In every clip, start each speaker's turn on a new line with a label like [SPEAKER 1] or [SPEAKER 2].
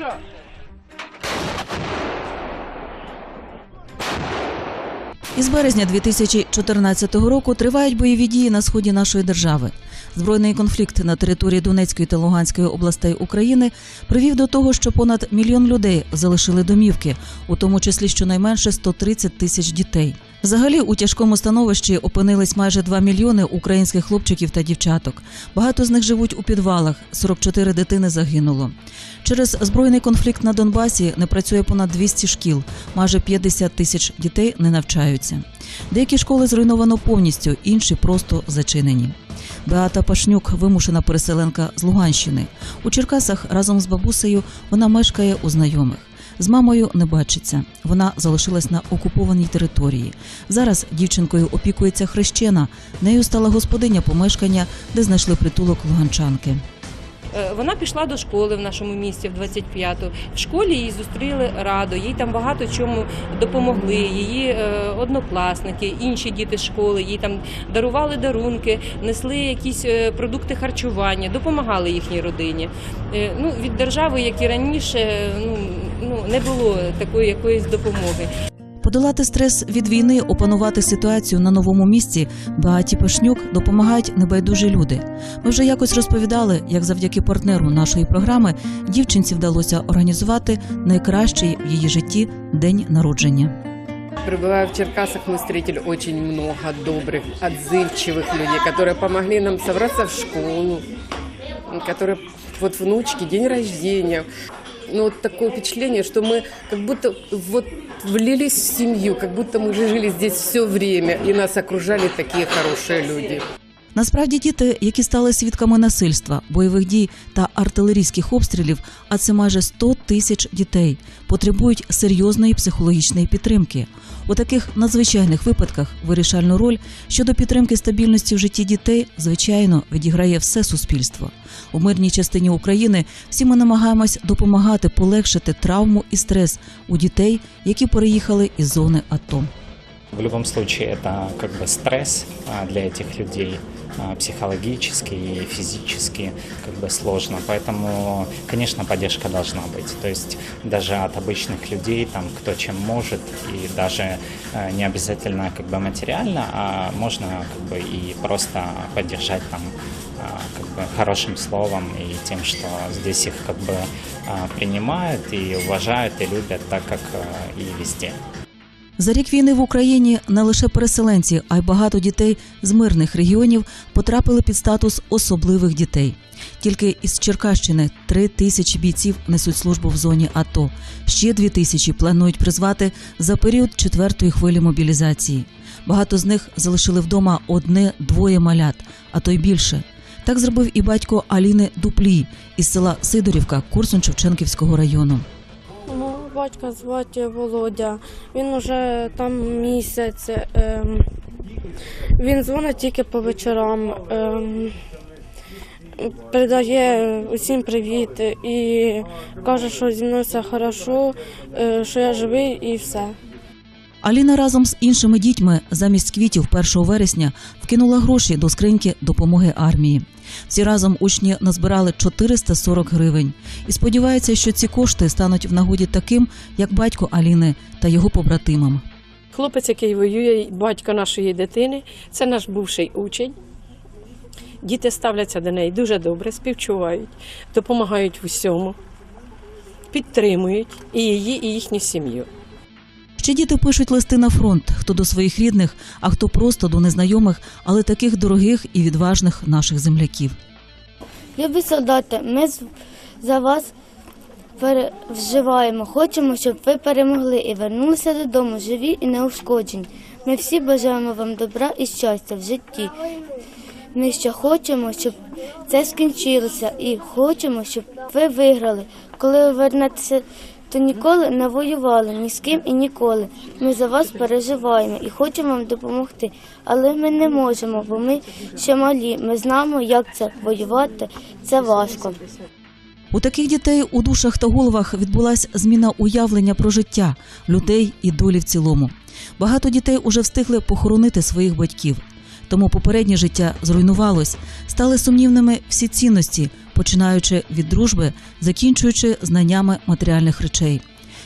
[SPEAKER 1] бою
[SPEAKER 2] Із березня 2014 року тривають бойові дії на сході нашої держави. Збройний конфлікт на території Донецької та Луганської областей України привів до того, що понад мільйон людей залишили домівки, у тому числі щонайменше 130 тисяч дітей. Взагалі у тяжкому становищі опинились майже 2 мільйони українських хлопчиків та дівчаток. Багато з них живуть у підвалах. 44 дитини загинуло. Через збройний конфлікт на Донбасі не працює понад 200 шкіл. Майже 50 тисяч дітей не навчаються. Деякі школи зруйновано повністю, інші просто зачинені. Беата Пашнюк вимушена переселенка з Луганщини. У Черкасах разом з бабусею вона мешкає у знайомих. З мамою не бачиться. Вона залишилась на окупованій території. Зараз дівчинкою опікується хрещена. Нею стала господиня помешкання, де знайшли притулок луганчанки.
[SPEAKER 3] Е, Вона пішла до школи в нашому місті в 25-ту. В школі її зустріли радо, їй там багато чому допомогли. Її е, однокласники, інші діти школи, їй там дарували дарунки, несли якісь е, продукти харчування, допомагали їхній родині. Ну від держави, як і раніше, ну, ну не було такої якоїсь допомоги.
[SPEAKER 2] Подолати стрес від війни, опанувати ситуацію на новому місці Беаті Пашнюк допомагають небайдужі люди. Ми вже якось розповідали, як завдяки партнеру нашої програми дівчинці вдалося організувати найкращий в її житті день народження.
[SPEAKER 4] Прибывая в Черкасах, мы встретили очень много добрых, отзывчивых людей, которые помогли нам собраться в школу, которые вот внучки, день рождения. Ну, вот такое впечатление, что мы как будто вот влились в семью, как будто мы жили здесь все время, и нас окружали такие хорошие люди.
[SPEAKER 2] Насправді діти, які стали свідками насильства, бойових дій та артилерійських обстрілів, а це майже 100 тисяч дітей, потребують серйозної психологічної підтримки. У таких надзвичайних випадках вирішальну роль щодо підтримки стабільності в житті дітей, звичайно, відіграє все суспільство. У мирній частині України всі ми намагаємось допомагати полегшити травму і стрес у дітей, які переїхали із зони АТО.
[SPEAKER 5] В любом случае это как бы стресс а, для этих людей а, Психологически и физически как бы сложно. Поэтому, конечно, поддержка должна быть. То есть даже от обычных людей, там, кто чем может, и даже э, не обязательно как бы материально, а можно как бы и просто поддержать там а, как бы хорошим словом и тем, что здесь их как бы а, принимают и уважают и любят так, как и везде.
[SPEAKER 2] За рік війни в Україні не лише переселенці, а й багато дітей з мирних регіонів потрапили під статус особливих дітей. Тільки із Черкащини три тисячі бійців несуть службу в зоні АТО. Ще дві тисячі планують призвати за період четвертої хвилі мобілізації. Багато з них залишили вдома одне-двоє малят, а то й більше. Так зробив і батько Аліни Дуплі із села Сидорівка Курсун-Шевченківського району.
[SPEAKER 6] Батька звати Володя. Він уже там місяць. Ем, він дзвонить тільки по вечорам. Ем, передає усім привіт і каже, що зі мною все хорошо, е, що я живий і все.
[SPEAKER 2] Аліна разом з іншими дітьми замість квітів 1 вересня вкинула гроші до скриньки допомоги армії. Всі разом учні назбирали 440 гривень і сподіваються, що ці кошти стануть в нагоді таким, як батько Аліни та його побратимам.
[SPEAKER 7] Хлопець, який воює, батько нашої дитини, це наш бувший учень. Діти ставляться до неї дуже добре, співчувають, допомагають в усьому, підтримують і її, і їхню сім'ю.
[SPEAKER 2] Ще діти пишуть листи на фронт, хто до своїх рідних, а хто просто до незнайомих, але таких дорогих і відважних наших земляків.
[SPEAKER 8] Любі солдати, ми за вас переживаємо. Хочемо, щоб ви перемогли і вернулися додому живі і неушкоджені. Ми всі бажаємо вам добра і щастя в житті. Ми ще хочемо, щоб це скінчилося, і хочемо, щоб ви виграли. Коли ви вернетеся, то ніколи не воювали ні з ким і ніколи. Ми за вас переживаємо і хочемо вам допомогти, але ми не можемо, бо ми ще малі. Ми знаємо, як це воювати. Це важко.
[SPEAKER 2] У таких дітей у душах та головах відбулася зміна уявлення про життя, людей і долі в цілому. Багато дітей уже встигли похоронити своїх батьків. Тому попереднє життя зруйнувалось, стали сумнівними всі цінності, починаючи від дружби, закінчуючи знаннями матеріальних речей.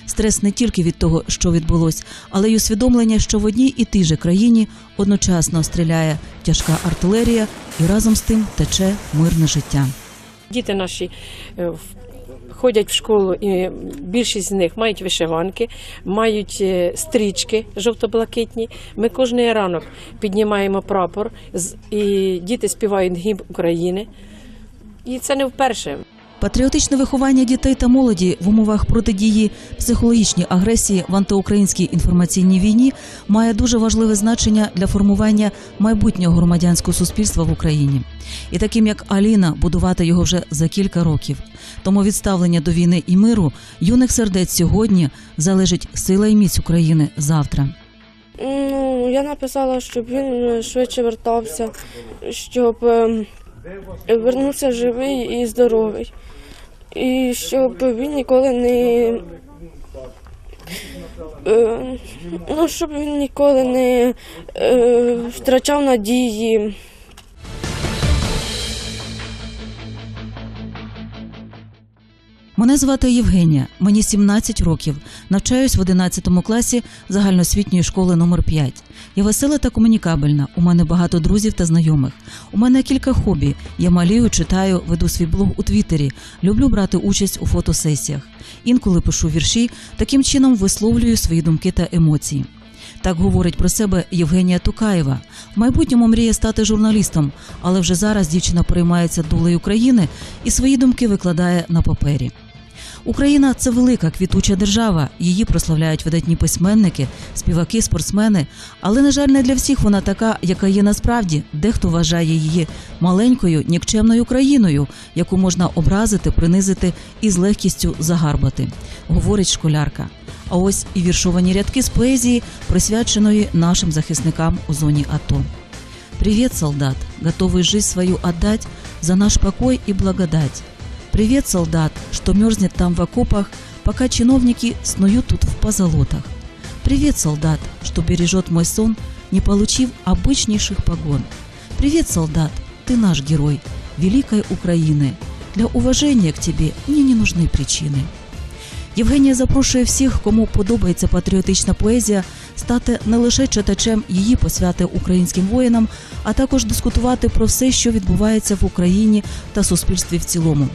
[SPEAKER 2] Стрес не тільки від того, що відбулось, але й усвідомлення, що в одній і тій же країні одночасно стріляє тяжка артилерія і разом з тим тече мирне життя.
[SPEAKER 7] Діти наші е, в- ходять в школу, і більшість з них мають вишиванки, мають е, стрічки жовто-блакитні. Ми кожен ранок піднімаємо прапор, і діти співають гімн України. І це не вперше.
[SPEAKER 2] Патріотичне виховання дітей та молоді в умовах протидії психологічній агресії в антиукраїнській інформаційній війні має дуже важливе значення для формування майбутнього громадянського суспільства в Україні. І таким як Аліна будувати його вже за кілька років. Тому від ставлення до війни і миру юних сердець сьогодні залежить сила і міць України завтра.
[SPEAKER 6] Ну, я написала, щоб він е, швидше вертався, щоб ем, вернувся живий і здоровий. І щоб він ніколи не. е, Ну, щоб він ніколи не е, втрачав надії.
[SPEAKER 2] Мене звати Євгенія, мені 17 років. Навчаюсь в 11 класі загальноосвітньої школи номер 5. Я весела та комунікабельна. У мене багато друзів та знайомих. У мене кілька хобі. Я малюю, читаю, веду свій блог у Твіттері. Люблю брати участь у фотосесіях. Інколи пишу вірші, таким чином висловлюю свої думки та емоції. Так говорить про себе Євгенія Тукаєва. В майбутньому мріє стати журналістом, але вже зараз дівчина переймається долею країни і свої думки викладає на папері. Україна це велика квітуча держава. Її прославляють видатні письменники, співаки, спортсмени. Але, на жаль, не для всіх вона така, яка є насправді. Дехто вважає її маленькою, нікчемною країною, яку можна образити, принизити і з легкістю загарбати, говорить школярка. А ось і віршовані рядки з поезії, присвяченої нашим захисникам у зоні АТО. Привет, солдат, готовый жизнь свою отдать за наш покой и благодать. Привет, солдат, что мерзнет там в окопах, пока чиновники снуют тут в позолотах. Привет, солдат, что бережет мой сон, не получив обычнейших погон. Привет, солдат, ты наш герой, великой Украины. Для уважения к тебе мне не нужны причины. Євгенія запрошує всіх, кому подобається патріотична поезія, стати не лише читачем її посвяти українським воїнам, а також дискутувати про все, що відбувається в Україні та суспільстві в цілому.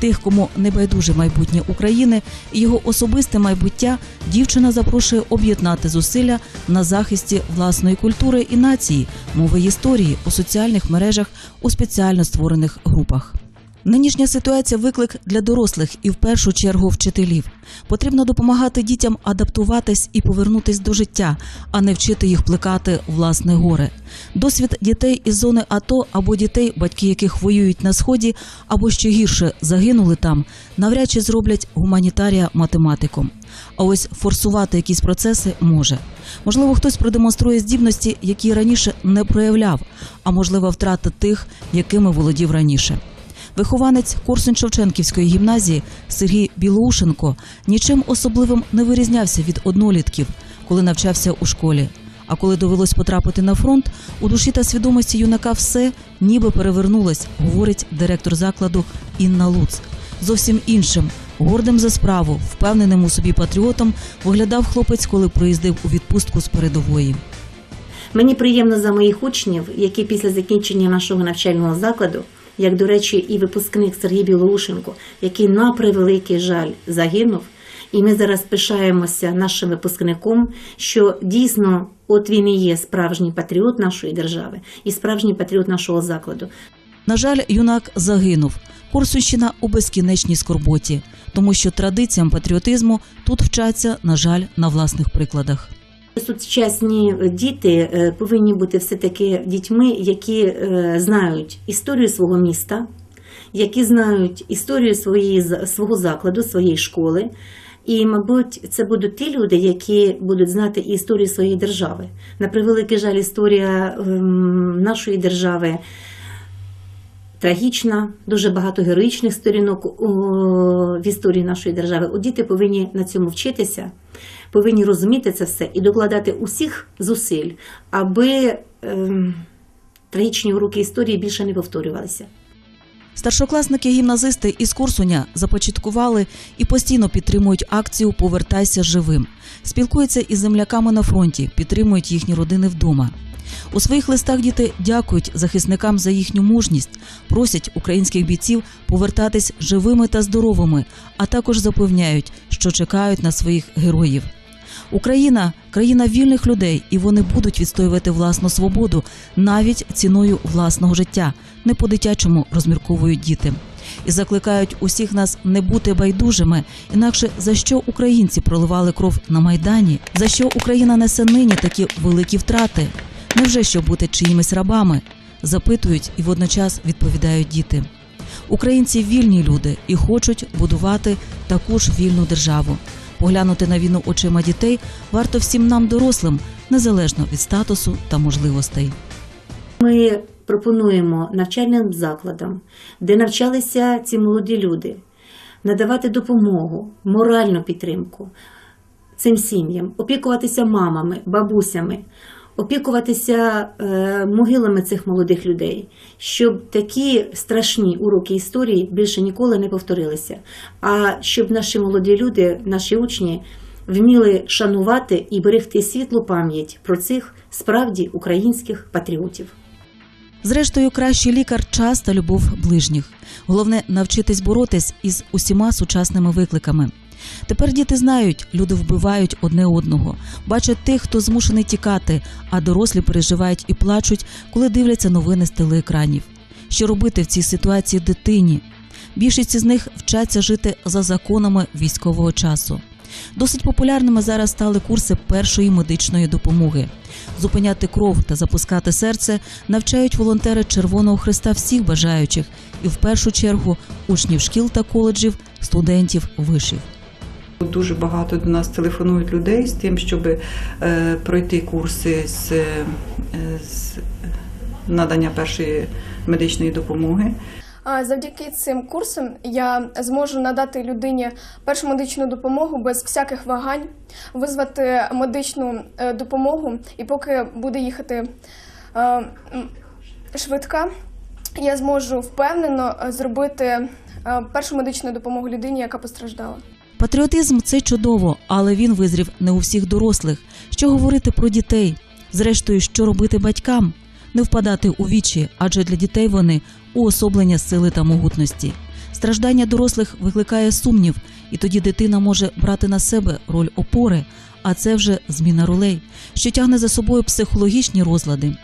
[SPEAKER 2] Тих, кому не байдуже майбутнє України і його особисте майбуття, дівчина запрошує об'єднати зусилля на захисті власної культури і нації, мови історії у соціальних мережах у спеціально створених групах. Нинішня ситуація виклик для дорослих і в першу чергу вчителів. Потрібно допомагати дітям адаптуватись і повернутись до життя, а не вчити їх плекати власне горе. Досвід дітей із зони АТО або дітей, батьки яких воюють на сході, або що гірше загинули там, навряд чи зроблять гуманітарія математиком. А ось форсувати якісь процеси може. Можливо, хтось продемонструє здібності, які раніше не проявляв, а можливо, втрата тих, якими володів раніше. Вихованець Корсунь-Шевченківської гімназії Сергій Білоушенко нічим особливим не вирізнявся від однолітків, коли навчався у школі. А коли довелось потрапити на фронт, у душі та свідомості юнака все ніби перевернулось, говорить директор закладу Інна Луц. Зовсім іншим, гордим за справу, впевненим у собі патріотом, виглядав хлопець, коли приїздив у відпустку з передової.
[SPEAKER 9] Мені приємно за моїх учнів, які після закінчення нашого навчального закладу, як до речі, і випускник Сергій Білоушенко, який на превеликий жаль загинув. І ми зараз пишаємося нашим випускником, що дійсно от він і є справжній патріот нашої держави і справжній патріот нашого закладу.
[SPEAKER 2] На жаль, юнак загинув. Корсунщина у безкінечній скорботі, тому що традиціям патріотизму тут вчаться, на жаль, на власних прикладах.
[SPEAKER 9] Сучасні діти е, повинні бути все-таки дітьми, які е, знають історію свого міста, які знають історію своєї, свого закладу, своєї школи. І, мабуть, це будуть ті люди, які будуть знати історію своєї держави. На превеликий жаль, історія ем, нашої держави трагічна, дуже багато героїчних сторінок в історії нашої держави. От діти повинні на цьому вчитися, повинні розуміти це все і докладати усіх зусиль, аби ем, трагічні уроки історії більше не повторювалися.
[SPEAKER 2] Старшокласники-гімназисти із Курсуня започаткували і постійно підтримують акцію Повертайся живим. Спілкуються із земляками на фронті, підтримують їхні родини вдома. У своїх листах діти дякують захисникам за їхню мужність, просять українських бійців повертатись живими та здоровими, а також запевняють, що чекають на своїх героїв. Україна країна вільних людей, і вони будуть відстоювати власну свободу навіть ціною власного життя. Не по-дитячому розмірковують діти. І закликають усіх нас не бути байдужими. Інакше за що українці проливали кров на майдані? За що Україна несе нині такі великі втрати? Невже щоб бути чиїмись рабами? Запитують і водночас відповідають діти. Українці вільні люди і хочуть будувати таку ж вільну державу. Поглянути на війну очима дітей варто всім нам, дорослим, незалежно від статусу та можливостей.
[SPEAKER 9] Ми пропонуємо навчальним закладам, де навчалися ці молоді люди, надавати допомогу, моральну підтримку цим сім'ям, опікуватися мамами, бабусями, опікуватися е, могилами цих молодих людей, щоб такі страшні уроки історії більше ніколи не повторилися. А щоб наші молоді люди, наші учні вміли шанувати і берегти світлу пам'ять про цих справді українських патріотів.
[SPEAKER 2] Зрештою, кращий лікар час та любов ближніх. Головне навчитись боротись із усіма сучасними викликами. Тепер діти знають, люди вбивають одне одного, бачать тих, хто змушений тікати, а дорослі переживають і плачуть, коли дивляться новини з телеекранів. Що робити в цій ситуації дитині? Більшість із них вчаться жити за законами військового часу. Досить популярними зараз стали курси першої медичної допомоги. Зупиняти кров та запускати серце навчають волонтери Червоного Христа всіх бажаючих, і в першу чергу учнів шкіл та коледжів, студентів вишів.
[SPEAKER 1] Дуже багато до нас телефонують людей з тим, щоб е, пройти курси з, е, з надання першої медичної допомоги.
[SPEAKER 10] А Завдяки цим курсам я зможу надати людині першу медичну допомогу без всяких вагань, визвати медичну е, допомогу, і поки буде їхати швидка, я зможу впевнено зробити першу медичну допомогу людині, яка постраждала.
[SPEAKER 2] Патріотизм це чудово, але він визрів не у всіх дорослих. Що говорити про дітей? Зрештою, що робити батькам? Не впадати у вічі, адже для дітей вони уособлення сили та могутності. Страждання дорослих викликає сумнів, і тоді дитина може брати на себе роль опори, а це вже зміна ролей, що тягне за собою психологічні розлади.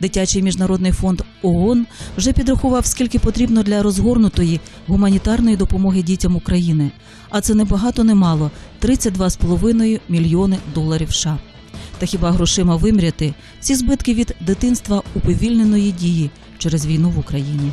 [SPEAKER 2] Дитячий міжнародний фонд ООН вже підрахував, скільки потрібно для розгорнутої гуманітарної допомоги дітям України. А це не багато, не мало 32,5 мільйони доларів США. Та хіба грошима виміряти ці збитки від дитинства уповільненої дії через війну в Україні?